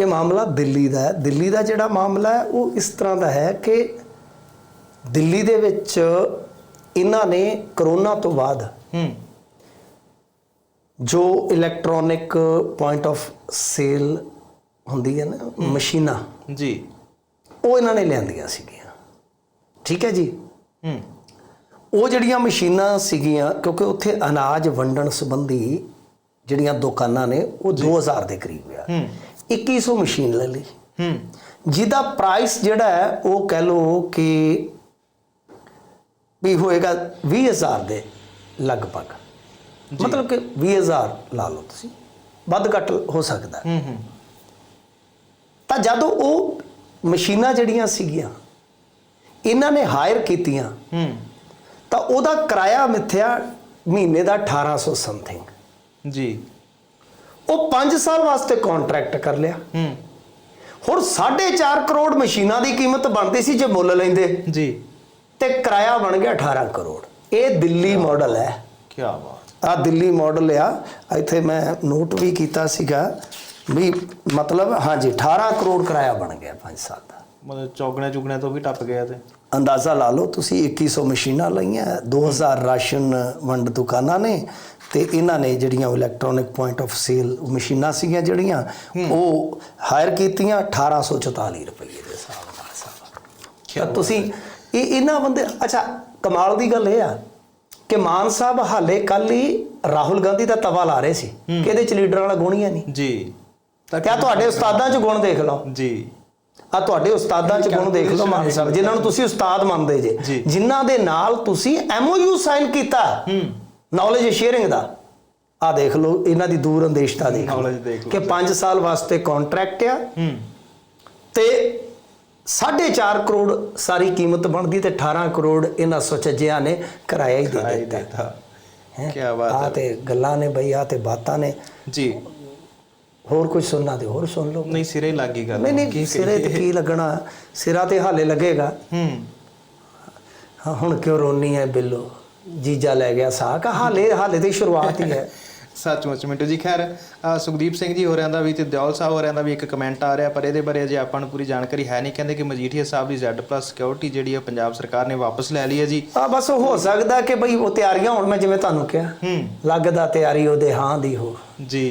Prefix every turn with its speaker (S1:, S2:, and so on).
S1: ਇਹ ਮਾਮਲਾ ਦਿੱਲੀ ਦਾ ਹੈ। ਦਿੱਲੀ ਦਾ ਜਿਹੜਾ ਮਾਮਲਾ ਹੈ ਉਹ ਇਸ ਤਰ੍ਹਾਂ ਦਾ ਹੈ ਕਿ ਦਿੱਲੀ ਦੇ ਵਿੱਚ ਇਹਨਾਂ ਨੇ ਕਰੋਨਾ ਤੋਂ ਬਾਅਦ
S2: ਹੂੰ।
S1: ਜੋ ਇਲੈਕਟ੍ਰੋਨਿਕ ਪੁਆਇੰਟ ਆਫ ਸੇਲ ਹੁੰਦੀ ਹੈ ਨਾ ਮਸ਼ੀਨਾਂ
S2: ਜੀ।
S1: ਉਹ ਇਹਨਾਂ ਨੇ ਲਿਆਂਦੀਆਂ ਸੀਗੀਆਂ। ਠੀਕ ਹੈ ਜੀ?
S2: ਹੂੰ।
S1: ਉਹ ਜਿਹੜੀਆਂ ਮਸ਼ੀਨਾਂ ਸੀਗੀਆਂ ਕਿਉਂਕਿ ਉੱਥੇ ਅਨਾਜ ਵੰਡਣ ਸੰਬੰਧੀ ਜਿਹੜੀਆਂ ਦੁਕਾਨਾਂ ਨੇ ਉਹ 2000 ਦੇ ਕਰੀਬ ਆ।
S2: ਹੂੰ।
S1: 2100 ਮਸ਼ੀਨ ਲੈ ਲਈ
S2: ਹੂੰ
S1: ਜਿਹਦਾ ਪ੍ਰਾਈਸ ਜਿਹੜਾ ਹੈ ਉਹ ਕਹਿ ਲਓ ਕਿ ਵੀ ਹੋਏਗਾ 20000 ਦੇ ਲਗਭਗ ਮਤਲਬ ਕਿ 20000 ਲਾ ਲਓ ਤੁਸੀਂ ਵੱਧ ਘੱਟ ਹੋ ਸਕਦਾ ਹੈ।
S2: ਹੂੰ ਹੂੰ
S1: ਤਾਂ ਜਦੋਂ ਉਹ ਮਸ਼ੀਨਾਂ ਜਿਹੜੀਆਂ ਸੀਗੀਆਂ ਇਹਨਾਂ ਨੇ ਹਾਇਰ ਕੀਤੀਆਂ
S2: ਹੂੰ
S1: ਤਾਂ ਉਹਦਾ ਕਿਰਾਇਆ ਮਿੱਥਿਆ ਮਹੀਨੇ ਦਾ 1800 ਸਮਥਿੰਗ
S2: ਜੀ
S1: ਉਹ 5 ਸਾਲ ਵਾਸਤੇ ਕੰਟਰੈਕਟ ਕਰ ਲਿਆ।
S2: ਹੂੰ।
S1: ਹੁਣ 4.5 ਕਰੋੜ ਮਸ਼ੀਨਾਂ ਦੀ ਕੀਮਤ ਬਣਦੀ ਸੀ ਜੇ ਮੁੱਲ ਲੈਂਦੇ।
S2: ਜੀ।
S1: ਤੇ ਕਿਰਾਇਆ ਬਣ ਗਿਆ 18 ਕਰੋੜ। ਇਹ ਦਿੱਲੀ ਮਾਡਲ ਹੈ।
S2: ਕੀ ਬਾਤ।
S1: ਆ ਦਿੱਲੀ ਮਾਡਲ ਆ। ਇੱਥੇ ਮੈਂ ਨੋਟ ਵੀ ਕੀਤਾ ਸੀਗਾ ਵੀ ਮਤਲਬ ਹਾਂਜੀ 18 ਕਰੋੜ ਕਿਰਾਇਆ ਬਣ ਗਿਆ 5 ਸਾਲ ਦਾ।
S2: ਮਤਲਬ ਚੌਗਣੇ ਚੁਗਣੇ ਤੋਂ ਵੀ ਟੱਪ ਗਿਆ ਤੇ।
S1: ਅੰਦਾਜ਼ਾ ਲਾ ਲਓ ਤੁਸੀਂ 2100 ਮਸ਼ੀਨਾਂ ਲਈਆਂ 2000 ਰਾਸ਼ਨ ਵੰਡ ਦੁਕਾਨਾਂ ਨੇ ਤੇ ਇਹਨਾਂ ਨੇ ਜਿਹੜੀਆਂ ਇਲੈਕਟ੍ਰੋਨਿਕ ਪੁਆਇੰਟ ਆਫ ਸੇਲ ਮਸ਼ੀਨਾਂ ਸੀਗੀਆਂ ਜਿਹੜੀਆਂ ਉਹ ਹਾਇਰ ਕੀਤੀਆਂ 1844 ਰੁਪਏ ਦੇ ਹਿਸਾਬ ਨਾਲ ਸਾਹਿਬ ਤੁਸੀਂ ਇਹ ਇਹਨਾਂ ਬੰਦੇ ਅੱਛਾ ਕਮਾਲ ਦੀ ਗੱਲ ਇਹ ਆ ਕਿ ਮਾਨ ਸਾਹਿਬ ਹਾਲੇ ਕੱਲ ਹੀ ਰਾਹੁਲ ਗਾਂਧੀ ਦਾ ਤਵਾ ਲਾ ਰਹੇ ਸੀ ਕਿ ਇਹਦੇ ਚ ਲੀਡਰਾਂ ਵਾਲਾ ਗੁਣ ਹੀ ਨਹੀਂ।
S2: ਜੀ। ਤਾਂ
S1: ਕਿਆ ਤੁਹਾਡੇ ਉਸਤਾਦਾਂ ਚ ਗੁਣ ਦੇਖ ਲਓ।
S2: ਜੀ।
S1: ਆ ਤੁਹਾਡੇ ਉਸਤਾਦਾਂ ਚ ਗੁਣ ਦੇਖ ਲਓ ਮਾਨ ਸਾਹਿਬ ਜਿਨ੍ਹਾਂ ਨੂੰ ਤੁਸੀਂ ਉਸਤਾਦ ਮੰਨਦੇ ਜੀ। ਜਿਨ੍ਹਾਂ ਦੇ ਨਾਲ ਤੁਸੀਂ ਐਮਓਯੂ ਸਾਈਨ ਕੀਤਾ।
S2: ਹੂੰ।
S1: ਨੌਲੇਜ ਸ਼ੇਅਰਿੰਗ ਦਾ। ਆ ਦੇਖ ਲਓ ਇਹਨਾਂ ਦੀ ਦੂਰ ਅੰਦੇਸ਼ਤਾ ਦੇਖ
S2: Knowledge ਦੇਖ ਲਓ।
S1: ਕਿ 5 ਸਾਲ ਵਾਸਤੇ ਕੰਟਰੈਕਟ ਆ।
S2: ਹੂੰ।
S1: ਤੇ 4.5 ਕਰੋੜ ਸਾਰੀ ਕੀਮਤ ਬਣਦੀ ਤੇ 18 ਕਰੋੜ ਇਹਨਾਂ ਸੁਚੱਜਿਆਂ ਨੇ ਕਿਰਾਇਆ ਹੀ ਦੇ ਦਿੱਤਾ।
S2: ਕੀ ਬਾਤ ਹੈ।
S1: ਤੇ ਗੱਲਾਂ ਨੇ ਬਈ ਆ ਤੇ ਬਾਤਾਂ ਨੇ।
S2: ਜੀ।
S1: ਹੋਰ ਕੁਝ ਸੁਣਨਾ ਤੇ ਹੋਰ ਸੁਣ ਲਓ।
S2: ਨਹੀਂ ਸਿਰੇ ਲੱਗ ਗੱਲ।
S1: ਨਹੀਂ ਨਹੀਂ ਸਿਰੇ ਤੇ? ਕੀ ਲੱਗਣਾ? ਸਿਰਾ ਤੇ ਹਾਲੇ ਲੱਗੇਗਾ।
S2: ਹੂੰ।
S1: ਹੁਣ ਕਿਉਂ ਰੋਨੀ ਹੈ ਬਿੱਲੋ? ਜੀਜਾ ਲੈ ਗਿਆ ਸਾਕ। ਹਾਲੇ ਹਾਲੇ ਦੀ ਸ਼ੁਰੂਆਤ ਹੀ ਹੈ।
S2: ਸੱਚਮੁੱਚ ਮਿੰਟੂ ਜੀ ਖੈਰ ਸੁਖਦੀਪ ਸਿੰਘ ਜੀ ਹੋਰਿਆਂ ਦਾ ਵੀ ਤੇ ਦਿਓਲ ਸਾਹਿਬ ਹੋਰਿਆਂ ਦਾ ਵੀ ਇੱਕ ਕਮੈਂਟ ਆ ਰਿਹਾ ਪਰ ਇਹਦੇ ਬਾਰੇ ਅਜੇ ਆਪਾਂ ਨੂੰ ਪੂਰੀ ਜਾਣਕਾਰੀ ਹੈ ਨਹੀਂ। ਕਹਿੰਦੇ ਕਿ ਮਜੀਠੀਆ ਸਾਹਿਬ ਦੀ Z+ ਸਿਕਿਉਰਿਟੀ ਜਿਹੜੀ ਹੈ ਪੰਜਾਬ ਸਰਕਾਰ ਨੇ ਵਾਪਸ ਲੈ ਲਈ ਹੈ ਜੀ।
S1: ਆ ਬਸ ਹੋ ਸਕਦਾ ਕਿ ਬਈ ਉਹ ਤਿਆਰੀਆਂ ਹੁਣ ਮੈਂ ਜਿਵੇਂ ਤੁਹਾਨੂੰ ਕਿਹਾ।
S2: ਹੂੰ।
S1: ਲੱਗਦਾ ਤਿਆਰੀ ਉਹਦੇ ਹਾਂ ਦੀ ਹੋ।
S2: ਜੀ।